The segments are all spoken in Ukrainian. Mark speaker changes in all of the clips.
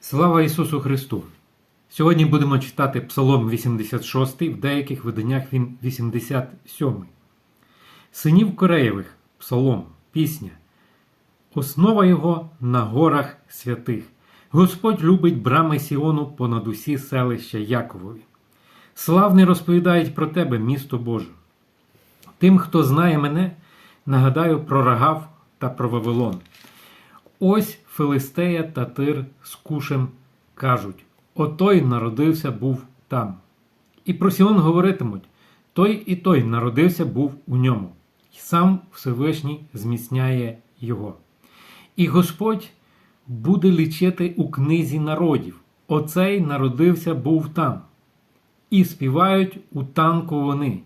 Speaker 1: Слава Ісусу Христу! Сьогодні будемо читати Псалом 86, в деяких виданнях він 87. Синів Кореєвих, Псалом, пісня. Основа його на горах святих. Господь любить брами Сіону понад усі селища Яковові. Славний розповідають про тебе, місто Боже. Тим, хто знає мене, нагадаю про Рагав та про Вавилон. Ось Филистея та Тир з Кушем кажуть: Отой народився був там. І про Сіон говоритимуть: той і той народився був у ньому, і сам Всевишній зміцняє його. І Господь буде лічити у книзі народів. Оцей народився був там. І співають у танку вони.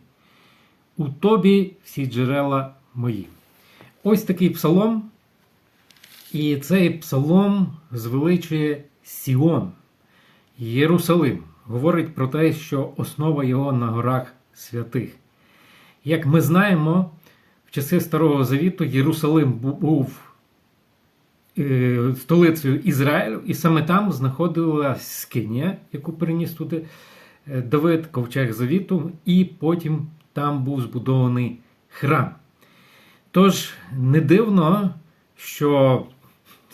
Speaker 1: У тобі всі джерела мої. Ось такий псалом. І цей псалом звеличує Сіон, Єрусалим. Говорить про те, що основа його на горах святих. Як ми знаємо, в часи Старого Завіту Єрусалим був е, столицею Ізраїлю, і саме там знаходилась Скинія, яку переніс туди е, Давид, ковчег Завіту, і потім там був збудований храм. Тож не дивно, що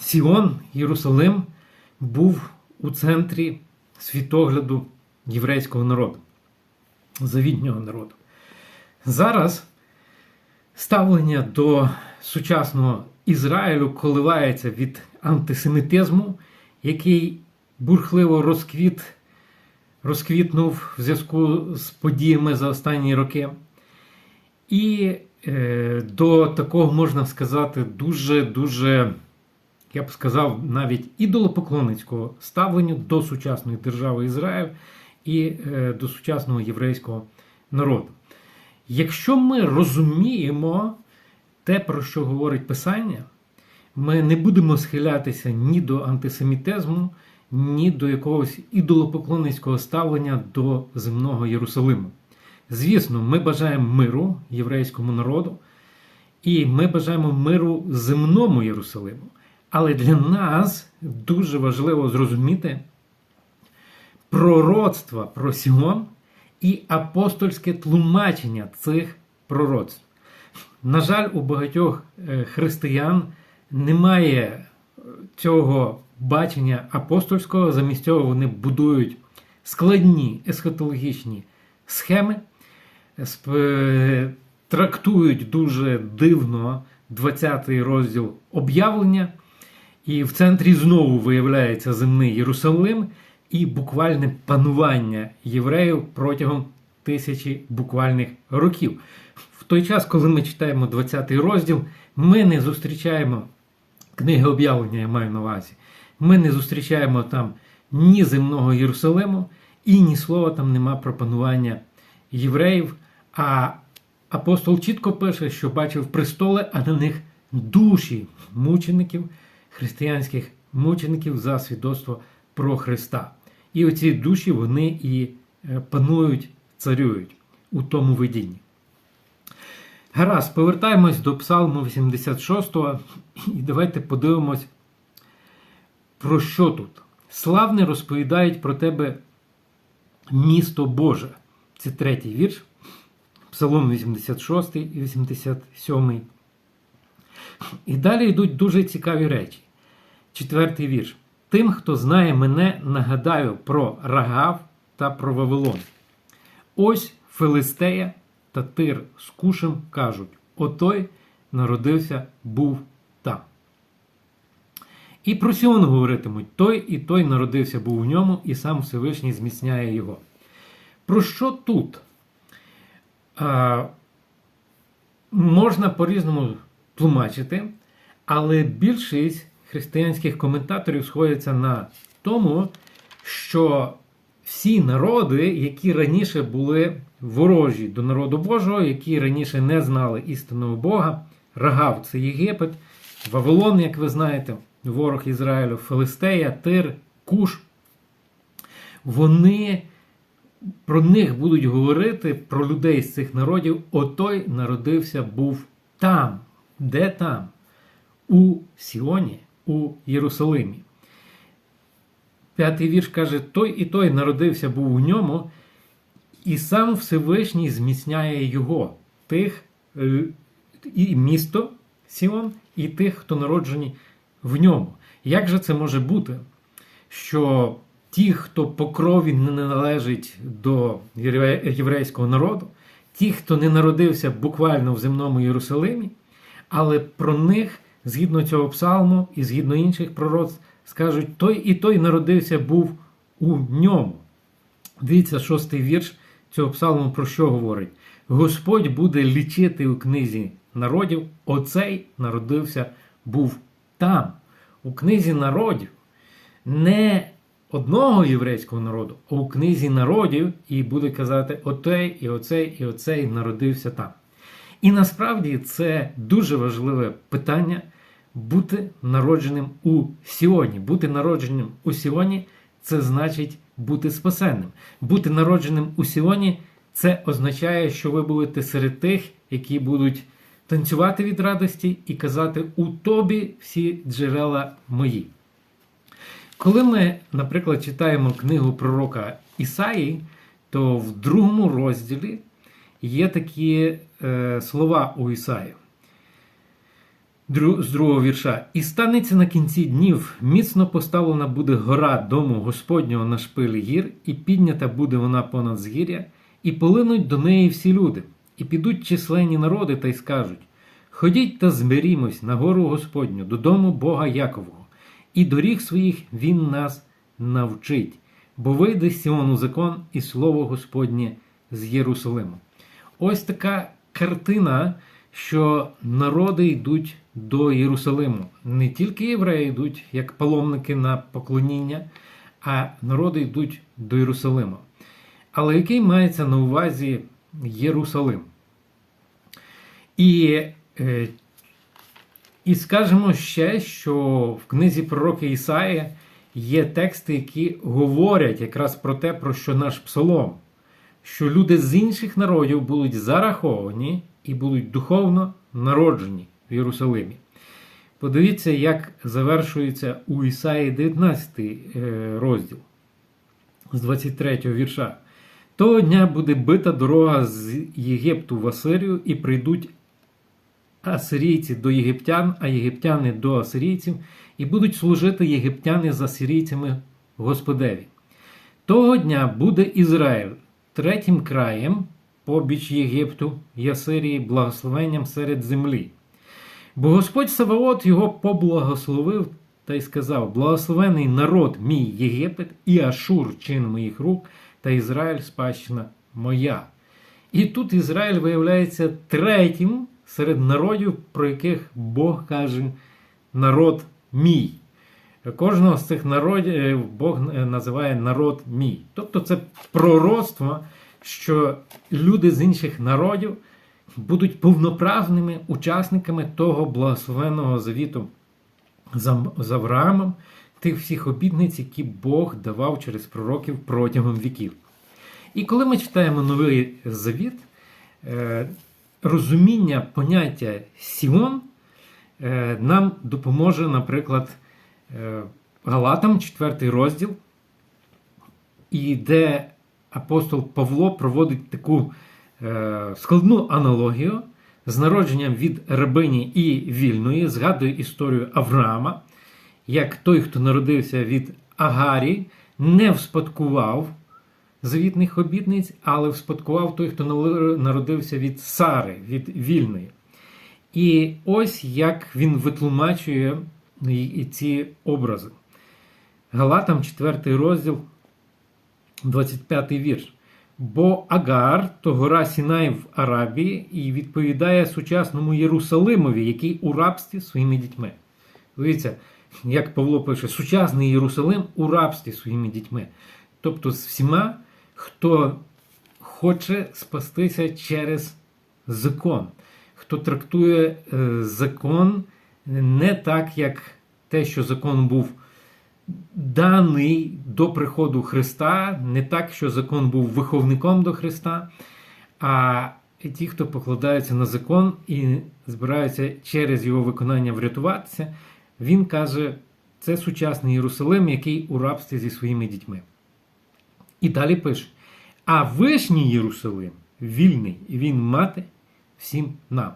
Speaker 1: Сіон, Єрусалим, був у центрі світогляду єврейського народу, завітнього народу. Зараз ставлення до сучасного Ізраїлю коливається від антисемітизму, який бурхливо розквіт, розквітнув в зв'язку з подіями за останні роки. І е, до такого можна сказати дуже-дуже я б сказав, навіть ідолопоклонницького ставлення до сучасної держави Ізраїль і е, до сучасного єврейського народу. Якщо ми розуміємо те, про що говорить Писання, ми не будемо схилятися ні до антисемітизму, ні до якогось ідолопоклонницького ставлення до земного Єрусалиму. Звісно, ми бажаємо миру єврейському народу, і ми бажаємо миру земному Єрусалиму. Але для нас дуже важливо зрозуміти пророцтва про Сіон і апостольське тлумачення цих пророцтв. На жаль, у багатьох е, християн немає цього бачення апостольського, замість цього вони будують складні есхатологічні схеми, трактують дуже дивно 20 розділ об'явлення. І в центрі знову виявляється земний Єрусалим і буквальне панування євреїв протягом тисячі буквальних років. В той час, коли ми читаємо 20 розділ, ми не зустрічаємо книги об'явлення, я маю на увазі. Ми не зустрічаємо там ні земного Єрусалиму, і ні слова там нема про панування євреїв. А апостол чітко пише, що бачив престоли, а на них душі мучеників християнських мучеників за свідоцтво про Христа. І оці душі вони і е, панують, царюють у тому видінні. Гаразд, повертаємось до Псалму 86 і давайте подивимось, про що тут. Славне розповідають про тебе місто Боже. Це третій вірш, Псалом 86 і 87. І далі йдуть дуже цікаві речі. Четвертий вірш. Тим, хто знає мене, нагадаю про Рагав та про Вавилон. Ось Филистея та Тир з Кушем кажуть: отой народився, був там. І про Сіон говоритимуть: той і той народився був у ньому, і сам Всевишній зміцняє його. Про що тут? А, Можна по-різному тлумачити, але більшість християнських коментаторів сходяться на тому, що всі народи, які раніше були ворожі до народу Божого, які раніше не знали істинного Бога, Рагав це Єгипет, Вавилон, як ви знаєте, ворог Ізраїлю, Филистея, Тир, Куш, вони про них будуть говорити, про людей з цих народів, отой народився був там. Де там? У Сіоні, у Єрусалимі. П'ятий вірш каже: той і той народився був у ньому, і сам Всевишній зміцняє його, тих е, і місто Сіон, і тих, хто народжені в ньому. Як же це може бути? Що ті, хто по крові не належить до єврейського народу, ті, хто не народився буквально в земному Єрусалимі, але про них, згідно цього псалму і згідно інших пророцтв, скажуть, той і той народився був у ньому. Дивіться, шостий вірш цього псалму про що говорить? Господь буде лічити у книзі народів, оцей народився був там, у книзі народів, не одного єврейського народу, а у книзі народів, і буде казати отей, і оцей, і оцей народився там. І насправді це дуже важливе питання бути народженим у Сіоні. Бути народженим у Сіоні це значить бути спасенним. Бути народженим у Сіоні це означає, що ви будете серед тих, які будуть танцювати від радості і казати у тобі всі джерела мої. Коли ми, наприклад, читаємо книгу пророка Ісаї, то в другому розділі є такі е, слова у Ісаї. З другого вірша. І станеться на кінці днів, міцно поставлена буде гора дому Господнього на шпилі гір, і піднята буде вона понад згір'я, і полинуть до неї всі люди, і підуть численні народи та й скажуть: Ходіть та зберімось на гору Господню, додому Бога Якового, і доріг своїх Він нас навчить, бо вийде з Сіону закон і слово Господнє з Єрусалиму. Ось така картина, що народи йдуть до Єрусалиму. Не тільки євреї йдуть як паломники на поклоніння, а народи йдуть до Єрусалиму. Але який мається на увазі Єрусалим? І, е, і скажемо ще, що в книзі пророка Ісаї є тексти, які говорять якраз про те, про що наш псалом, що люди з інших народів будуть зараховані і будуть духовно народжені в Єрусалимі. Подивіться, як завершується у Ісаї 19 е, розділ з 23 вірша. Того дня буде бита дорога з Єгипту в Асирію, і прийдуть асирійці до єгиптян, а єгиптяни до асирійців, і будуть служити єгиптяни з асирійцями Господеві. Того дня буде Ізраїль третім краєм побіч Єгипту і Асирії благословенням серед землі. Бо Господь Саваот його поблагословив та й сказав: Благословений народ мій Єгипет і Ашур чин моїх рук, та Ізраїль спадщина моя. І тут Ізраїль виявляється третім серед народів, про яких Бог каже народ мій. Кожного з цих народів Бог називає народ мій. Тобто це пророцтво, що люди з інших народів будуть повноправними учасниками того благословенного завіту з Авраамом, тих всіх обітниць, які Бог давав через пророків протягом віків. І коли ми читаємо новий завіт, е, розуміння поняття Сіон е, нам допоможе, наприклад, е, Галатам, 4 розділ, і де апостол Павло проводить таку складну аналогію з народженням від рабині і вільної, згадує історію Авраама, як той, хто народився від Агарі, не вспадкував завітних обітниць, але вспадкував той, хто народився від Сари, від вільної. І ось як він витлумачує ці образи. Галатам, 4 розділ, 25 вірш. Бо Агар то гора Сінай в Арабії і відповідає сучасному Єрусалимові, який у рабстві своїми дітьми. Дивіться, як Павло пише, сучасний Єрусалим у рабстві своїми дітьми. Тобто з всіма, хто хоче спастися через закон, хто трактує е, закон не так, як те, що закон був даний до приходу Христа, не так, що закон був виховником до Христа, а ті, хто покладаються на закон і збираються через його виконання врятуватися, він каже: Це сучасний Єрусалим, який у рабстві зі своїми дітьми. І далі пише: А вишній Єрусалим вільний, і він мати всім нам.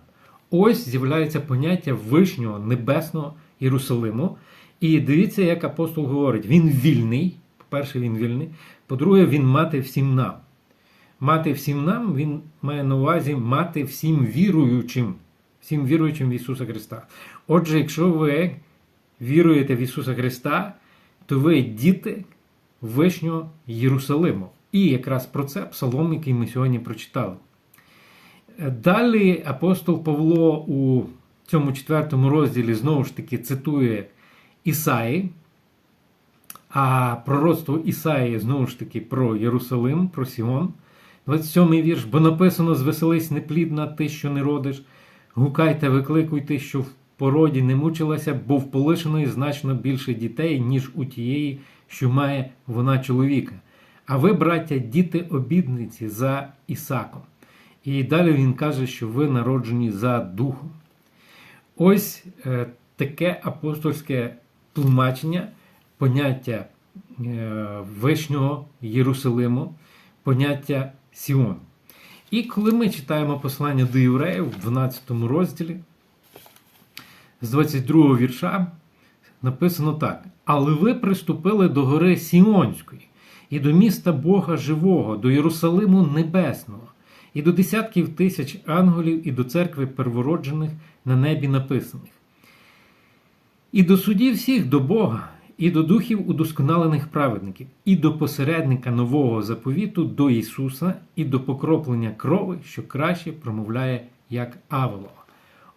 Speaker 1: Ось з'являється поняття вишнього небесного Єрусалиму. І дивіться, як апостол говорить: він вільний. По-перше, він вільний. По-друге, він мати всім нам. Мати всім нам, він має на увазі мати всім віруючим, всім віруючим в Ісуса Христа. Отже, якщо ви віруєте в Ісуса Христа, то ви діти Вишнього Єрусалиму. І якраз про це псалом, який ми сьогодні прочитали. Далі апостол Павло у цьому четвертому розділі знову ж таки цитує Ісаї, а пророцтво Ісаї знову ж таки про Єрусалим, про Сіон. 27-й вірш, бо написано: звеселись неплідна ти, що не родиш, гукайте, викликуйте, що в породі не мучилася, бо в полишеної значно більше дітей, ніж у тієї, що має вона чоловіка. А ви, браття, діти обідниці за Ісаком. І далі він каже, що ви народжені за духом. Ось е, таке апостольське тлумачення, поняття е, Вишнього Єрусалиму, поняття Сіон. І коли ми читаємо послання до євреїв в 12 розділі, з 22 вірша написано так: Але ви приступили до гори Сіонської, і до міста Бога Живого, до Єрусалиму Небесного, і до десятків тисяч ангелів, і до церкви первороджених на небі написаних. І до судів всіх до Бога, і до духів удосконалених праведників, і до посередника нового заповіту до Ісуса, і до покроплення крови, що краще промовляє як Авелова.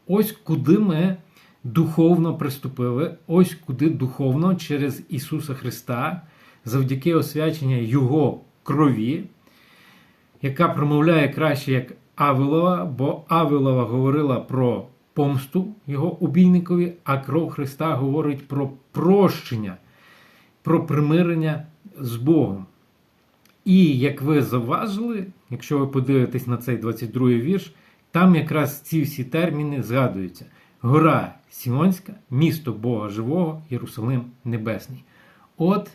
Speaker 1: Ось куди ми духовно приступили, ось куди духовно через Ісуса Христа, завдяки освячення Його крові, яка промовляє краще як Авелова, бо Авелова говорила про помсту його убійникові, а кров Христа говорить про прощення, про примирення з Богом. І як ви заважили, якщо ви подивитесь на цей 22 й вірш, там якраз ці всі терміни згадуються: гора Сіонська, місто Бога Живого, Єрусалим Небесний. От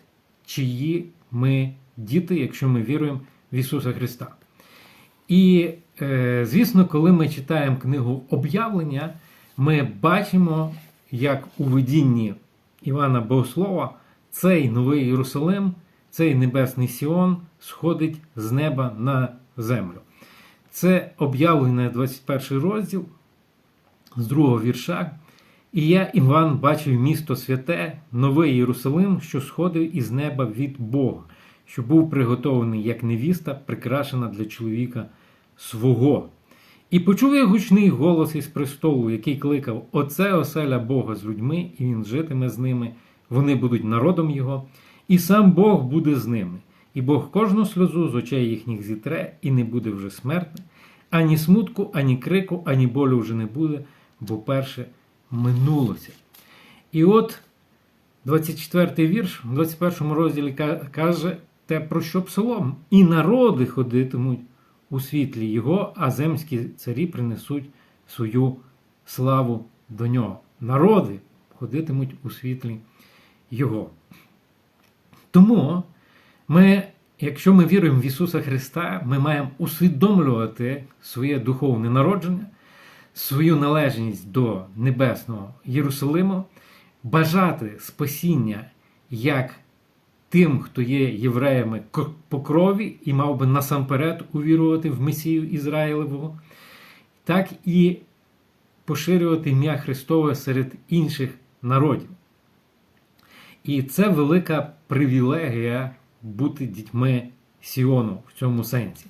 Speaker 1: чиї ми діти, якщо ми віруємо в Ісуса Христа. І, е, звісно, коли ми читаємо книгу об'явлення, ми бачимо, як у видінні Івана Богослова цей новий Єрусалим, цей небесний Сіон сходить з неба на землю. Це об'явлення 21 розділ з другого вірша. І я, Іван, бачив місто святе, новий Єрусалим, що сходив із неба від Бога, що був приготований як невіста, прикрашена для чоловіка свого. І почув я гучний голос із престолу, який кликав: Оце оселя Бога з людьми, і він житиме з ними, вони будуть народом Його, і сам Бог буде з ними. І Бог кожну сльозу з очей їхніх зітре, і не буде вже смерти, ані смутку, ані крику, ані болю вже не буде, бо перше минулося. І от 24 й вірш, в 21 розділі каже те, про що псалом. І народи ходитимуть у світлі Його, а земські царі принесуть свою славу до нього. Народи ходитимуть у світлі Його. Тому ми, якщо ми віруємо в Ісуса Христа, ми маємо усвідомлювати своє духовне народження, свою належність до Небесного Єрусалиму, бажати спасіння як тим, хто є євреями по крові і мав би насамперед увірувати в Месію Ізраїлевого, так і поширювати ім'я Христове серед інших народів. І це велика привілегія бути дітьми Сіону в цьому сенсі.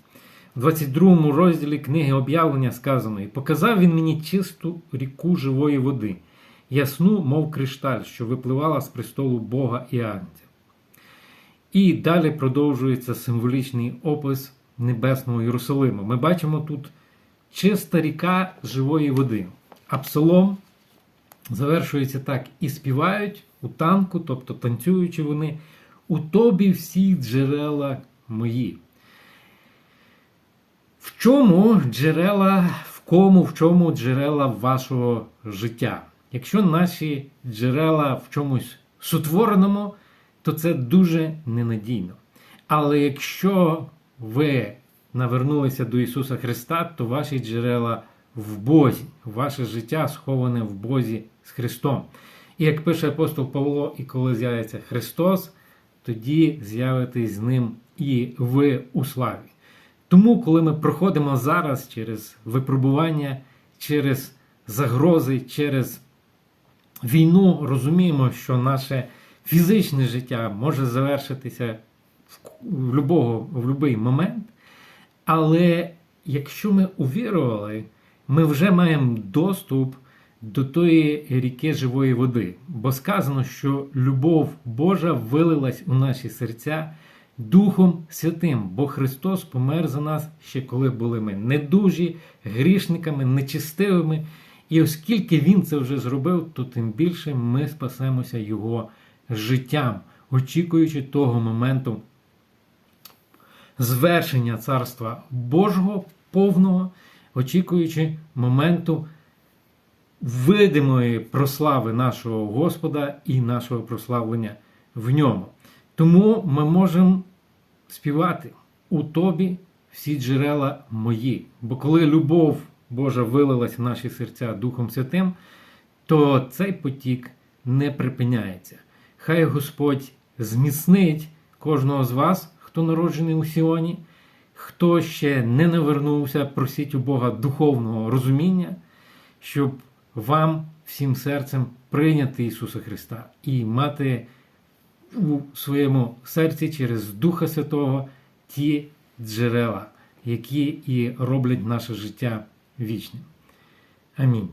Speaker 1: У 22 розділі книги об'явлення сказано: І показав він мені чисту ріку живої води, ясну, мов кришталь, що випливала з престолу Бога і Агнця. І далі продовжується символічний опис Небесного Єрусалиму. Ми бачимо тут чиста ріка живої води. А псалом завершується так: і співають у танку, тобто танцюючи вони, у тобі всі джерела мої. В чому джерела, в кому, в чому джерела вашого життя? Якщо наші джерела в чомусь сотвореному, то це дуже ненадійно. Але якщо ви навернулися до Ісуса Христа, то ваші джерела в Бозі, ваше життя сховане в Бозі з Христом. І як пише апостол Павло, і коли з'явиться Христос, тоді з'явитесь з ним і ви у славі. Тому, коли ми проходимо зараз через випробування, через загрози, через війну, розуміємо, що наше фізичне життя може завершитися в любого, в будь-який момент. Але якщо ми увірували, ми вже маємо доступ до тої ріки живої води. Бо сказано, що любов Божа вилилась у наші серця Духом Святим, бо Христос помер за нас ще коли були ми недужі, грішниками, нечистивими. І оскільки Він це вже зробив, то тим більше ми спасемося Його життям, очікуючи того моменту звершення Царства Божого повного, очікуючи моменту видимої прослави нашого Господа і нашого прославлення в ньому. Тому ми можемо співати у тобі всі джерела мої. Бо коли любов Божа вилилась в наші серця Духом Святим, то цей потік не припиняється. Хай Господь зміцнить кожного з вас, хто народжений у Сіоні, хто ще не навернувся, просіть у Бога духовного розуміння, щоб вам всім серцем прийняти Ісуса Христа і мати у своєму серці через Духа Святого ті джерела, які і роблять наше життя вічним. Амінь.